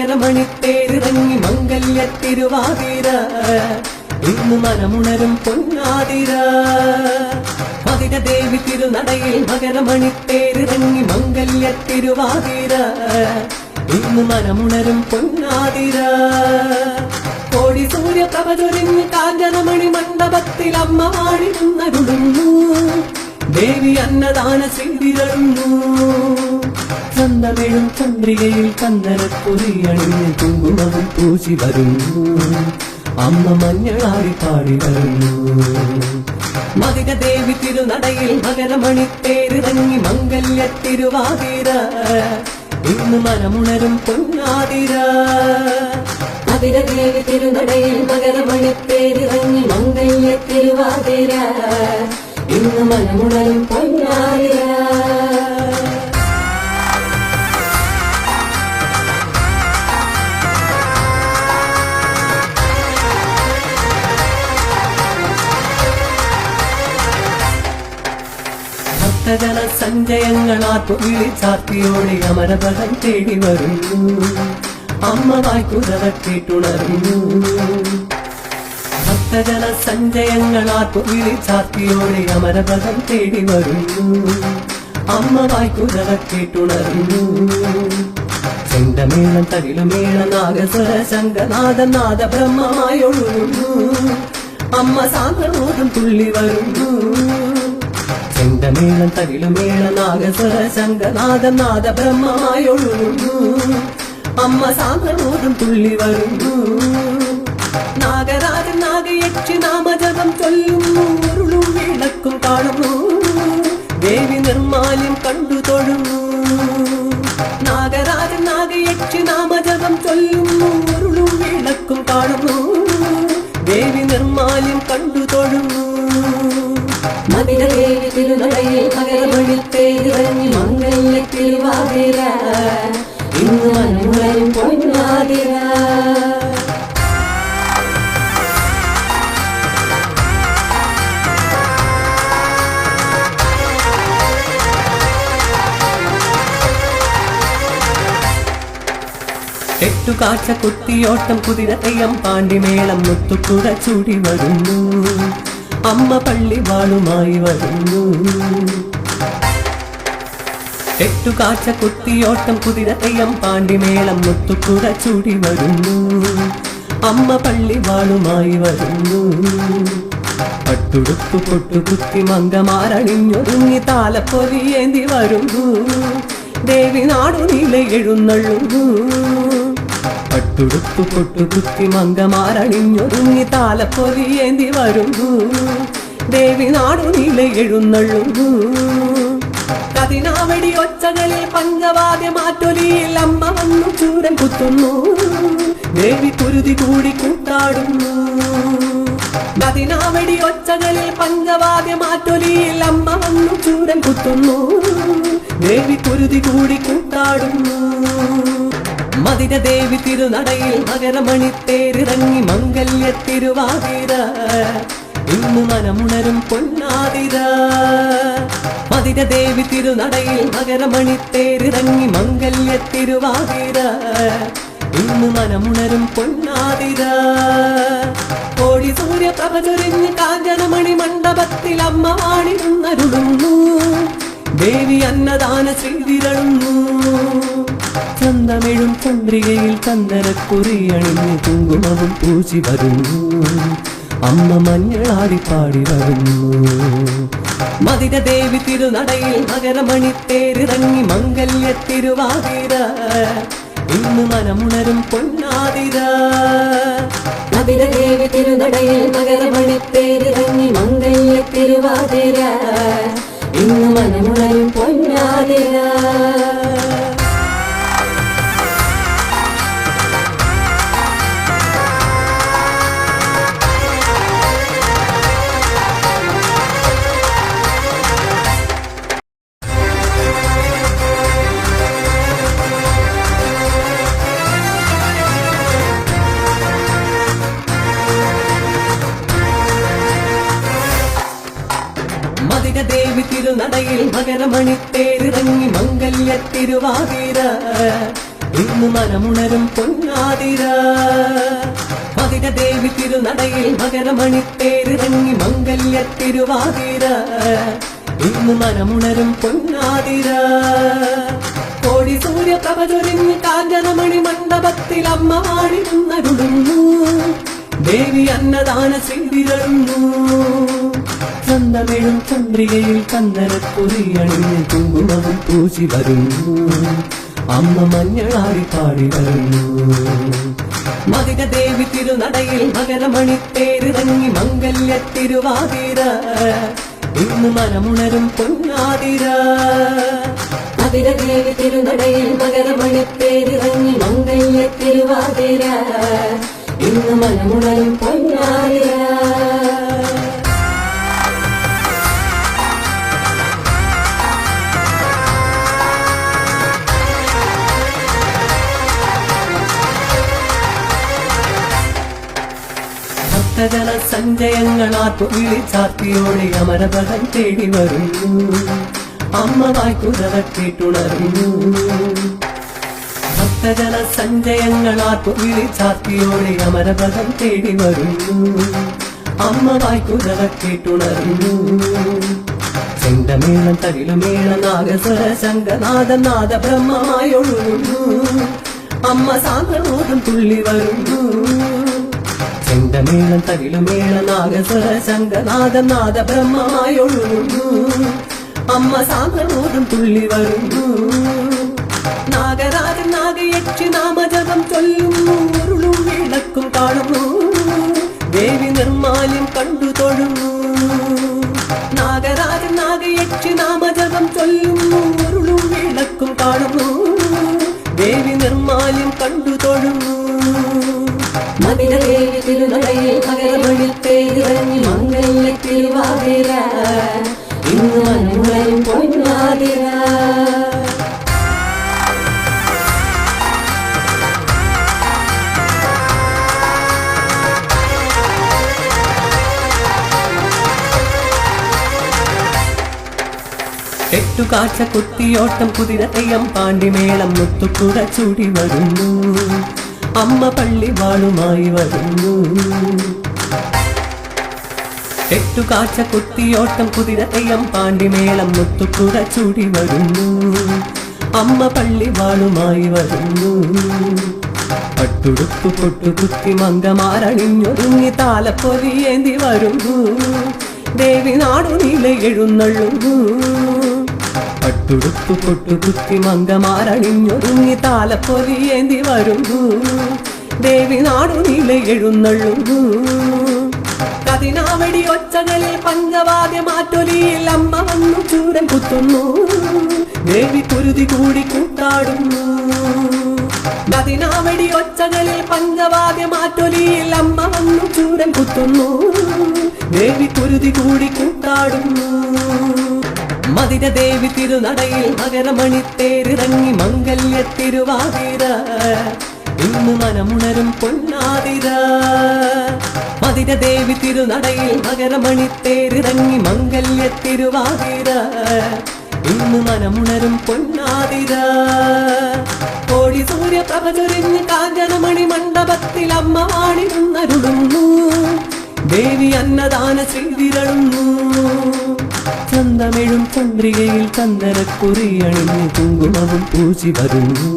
മകരമണിത്തേരിറങ്ങി മംഗല്യ തിരുവാതിര. ഇന്ന് മനമുണരും പൊന്നാതിര. മതിര ദേവി തിരുനടയിൽ മകരമണിത്തേരിറങ്ങി മംഗല്യ തിരുവാതിര. ഇന്ന് മനമുണരും പൊന്നാതിര. കോടി സൂര്യ പ്രഭചൊരിഞ്ഞ് കാഞ്ചനമണി മണ്ഡപത്തിൽ അമ്മ വാഴിരുന്നരുളുന്നു ദേവി അന്നദാന ചെയ്തിരുന്നു ചന്തമിഴും ചന്ദ്രികയിൽ ചന്ദനപ്പൊരി അണിഞ്ഞ് കുങ്കുമവും പൂശി വരുന്നു. അമ്മ മഞ്ഞളാടി പാടി വരുന്നു. മതിക തിരുനടയിൽ തിരുനടയിൽ മകരമണിത്തേരിറങ്ങി മംഗല്യ തിരുവാതിര. ഇന്ന് മനമുണരും പൊന്നാതിര. അതിരദേവി തിരുനടയിൽ മകരമണി മകരമണിത്തേരിറങ്ങി മംഗല്യ തിരുവാതിര. ഇന്ന് മനമുണരും പൊന്നാതിര. ഭക്തജന സഞ്ചയങ്ങളാത്തു വിളിച്ചാത്തിയോടെ അമരപദം തേടി വരുന്നു. അമ്മ വായ്ക്കുതറക്കിട്ടുണർന്നു ഭക്തജന സഞ്ചയങ്ങളാത്തു വിളിച്ചാത്തിയോടെ അമരപദം തേടി വരുന്നു. അമ്മ വായ്ക്കുതറക്കിട്ടുണർന്നു ചെണ്ടമേളം തകിലുമേള നാഗസ്വര ശങ്കനാഥ നാദ ബ്രഹ്മമായി ഒഴുകുന്നു അമ്മ സാന്ദ്രബോധം തുള്ളി വരുന്നു. ചെണ്ടമേളം തകിലുമേള നാഗസ്വര ശങ്കനാഥ നാദ ബ്രഹ്മമായി ഒഴുകുന്നു അമ്മ സാന്ദ്രബോധം തുള്ളി വരുന്നു നാഗരാജൻ നാഗയക്ഷി നാമജപം ചൊല്ലുന്നു ഉരുളും വിളക്കും കാണുന്നു ദേവി നിർമാല്യം കണ്ടു തൊഴുന്നു നാഗരാജൻ നാഗയക്ഷി നാമജപം ചൊല്ലുന്നു ഉരുളും വിളക്കും കാണുന്നു ദേവി നിർമാല്യം കണ്ടു തൊഴുന്നു മതിരദേവി തിരുനടയിൽ മകരമണിത്തേരിറങ്ങി മംഗല്യ തിരുവാതിര ഇന്ന് മനമുണരും പൊന്നാതിര എട്ടു കാഴ്ച കുത്തിയോട്ടം കുതിര തെയ്യം പാണ്ടിമേളം മുത്തുക്കുട ചൂടി വരുന്നു. അമ്മ പള്ളി വാളുമായി വരുന്നു. എട്ടു കാച്ച കുത്തിയോട്ടം കുതിര തെയ്യം പാണ്ടിമേളം മുത്തുക്കുട ചൂടി വരുന്നു. അമ്മ പള്ളി വാളുമായി വരുന്നു. പട്ടുടുത്തു പൊട്ടുകുത്തി മങ്കമാരണിഞ്ഞൊരുങ്ങി താലപ്പൊലിയേന്തി വരുന്നു. ദേവി നാടു നീല എഴുന്നള്ളുന്നു. പട്ടുടുത്തു പൊട്ടുടുത്തി മങ്കമാരണിഞ്ഞൊരുങ്ങി താലപ്പൊലിയേന്തി വരുന്നു. ദേവി നാടു നീല എഴുന്നള്ളുന്നു. കതിനാവടി ഒച്ചകളിൽ പഞ്ചവാദ്യ മാറ്റൊലിയിൽ അമ്മ വന്നു ചൂരൻ കുത്തുന്നു. ദേവി കുരുതി കൂടി കൂട്ടാടുന്നു. കതിനാവടി ഒച്ചകളിൽ പഞ്ചവാദ്യ മാറ്റൊലിയിൽ അമ്മ വന്നു ചൂരൻ കുത്തുന്നു. ദേവി കുരുതി കൂടി കൂട്ടാടുന്നു. മതിര ദേവി തിരുനടയിൽ മകരമണിത്തേരിറങ്ങി മംഗല്യ തിരുവാതിര. ഇന്ന് മനമുണരും പൊന്നാതിര. മതിര ദേവി തിരുനടയിൽ മകരമണിത്തേരിറങ്ങി മംഗല്യ തിരുവാതിര. ഇന്ന് മനമുണരും പൊന്നാതിര. കോടി സൂര്യ പ്രഭചൊരിഞ്ഞ് കാഞ്ചനമണി മണ്ഡപത്തിൽ അമ്മ വാണിരുന്നരുളുന്നു. ദേവി അന്നദാന ചെയ്തിരളുന്നു ചന്തമിഴും ചന്ദ്രികയിൽ ചന്ദനക്കുറി അണിഞ്ഞ് കുങ്കുമവും പൂശി വരുന്നു. അമ്മ മഞ്ഞളാടി പാടി വരുന്നു. മതിര ദേവി തിരുനടയിൽ മകരമണിത്തേരിറങ്ങി മംഗല്യ തിരുവാതിര. ഇന്ന് മനമുണരും പൊന്നാതിര. അതിരദേവി തിരുനടയിൽ മകരമണി തേരിറങ്ങി മംഗല്യ തിരുവാതിര. ഇന്ന് മനമുണരും പൊന്നാതിര. തിരുനടയിൽ മകരമണിത്തേരിറങ്ങി മംഗല്യ തിരുവാതിര. ഇന്ന് മനമുണരും പൊന്നാതിര. ദേവി തിരുനടയിൽ മകരമണിത്തേരിറങ്ങി മംഗല്യ തിരുവാതിര. ഇന്ന് മനമുണരും പൊന്നാതിര. കോടി സൂര്യ പ്രഭചൊരിഞ്ഞ് കാഞ്ചനമണി മണ്ഡപത്തിൽ അമ്മ വാണിരുന്നരുളുന്നു ദേവി അന്നദാന ചെയ്തിരുന്നു ചന്തമിഴും ചന്ദ്രികയിൽ ചന്ദനക്കുറിയണിഞ്ഞ് കുങ്കുമവും പൂശി വരുന്നു. അമ്മ മഞ്ഞളാടി പാടി വരുന്നു. മതിക തിരുനടയിൽ തിരുനടയിൽ മകരമണിത്തേരിറങ്ങി മംഗല്യ തിരുവാതിര. ഇന്ന് മനമുണരും പൊന്നാതിര. മകരദേവി തിരുനടയിൽ മകരമണിത്തേരിറങ്ങി മംഗല്യ തിരുവാതിര. ഇന്ന് മനമുണരും പൊന്നാതിര. ഭക്തജന തൊഴിലി ചാത്തിയോടെ അമരപഥം തേടി വരുന്നു. അമ്മ വായ്ക്കുതവ കേട്ടുണർന്നു ഭക്തജന തൊഴിലി ചാത്തിയോടെ അമരപഥം തേടി വരുന്നു. അമ്മ കേട്ടുണർന്നു ചെണ്ടമേളം തകിലുമേള നാഗസ്വര ശങ്കനാഥ നാദ ബ്രഹ്മമായി അമ്മ സാന്ദ്രബോധം തുള്ളി വരുന്നു. ചെണ്ടമേളം തകിലുമേള നാഗസ്വര ശങ്കനാഥ നാദ ബ്രഹ്മമായി ഒഴുകുന്നു അമ്മ സാന്ദ്രമോദം തുള്ളി വരുന്നു നാഗരാജൻ നാഗയക്ഷി നാമജപം മതിരദേവി തിരുനടയിൽ മകരമണിത്തേരിറങ്ങി മംഗല്യ തിരുവാതിര ഇന്ന് മനമുണരും പൊന്നാതിര എട്ടുകാഴ്ച പാണ്ടിമേളം മുത്തുക്കുട ചൂടി വരുന്നു. അമ്മ പള്ളി വാളുമായി വരുന്നു. എട്ടു കാച്ച കുത്തിയോട്ടം കുതിര തെയ്യം പാണ്ടിമേളം മുത്തുക്കുട ചൂടി വരുന്നു. അമ്മ പള്ളി വാളുമായി വരുന്നു. പട്ടുടുത്തു പൊട്ടുകുത്തി മങ്കമാരണിഞ്ഞൊരുങ്ങി താലപ്പൊതിയേന്തി വരുന്നു. ദേവി നാടു നീല എഴുന്നള്ളുന്നു. പട്ടുടുത്തു പൊട്ടുകുത്തി മങ്കമാരണിഞ്ഞൊരുങ്ങി താലപ്പൊലിയേന്തി വരുന്നു. ദേവി നാടു നീല എഴുന്നള്ളുന്നു. കതിനാവടി ഒച്ചകളിൽ പഞ്ചവാദ്യ മാറ്റൊലിയിൽ അമ്മ വന്നു ചൂരൻ കുത്തുന്നു. ദേവി കുരുതി കൂടി കൂട്ടാടുന്നു. കതിനാവടി ഒച്ചകളിൽ പഞ്ചവാദ്യ മാറ്റൊലിയിൽ അമ്മ വന്നു ചൂരൻ കുത്തുന്നു. ദേവി കുരുതി കൂടി കൂട്ടാടുന്നു. മതിര ദേവി തിരുനടയിൽ മകരമണിത്തേരിറങ്ങി മംഗല്യ തിരുവാതിര. ഇന്ന് മനമുണരും പൊന്നാതിര. മതിര ദേവി തിരുനടയിൽ മകരമണിത്തേരിറങ്ങി മംഗല്യ തിരുവാതിര. ഇന്ന് മനമുണരും പൊന്നാതിര. കോടി സൂര്യ പ്രഭചൊരിഞ്ഞ് കാഞ്ചനമണി മണ്ഡപത്തിൽ അമ്മ വാണിരുന്നരുളുന്നു. ദേവി അന്നദാന ചെയ്തിരളുന്നു ചന്തമിഴും ചന്ദ്രികയിൽ ചന്ദനക്കുറിയണിഞ്ഞ് കുങ്കുമവും പൂശി വരുന്നു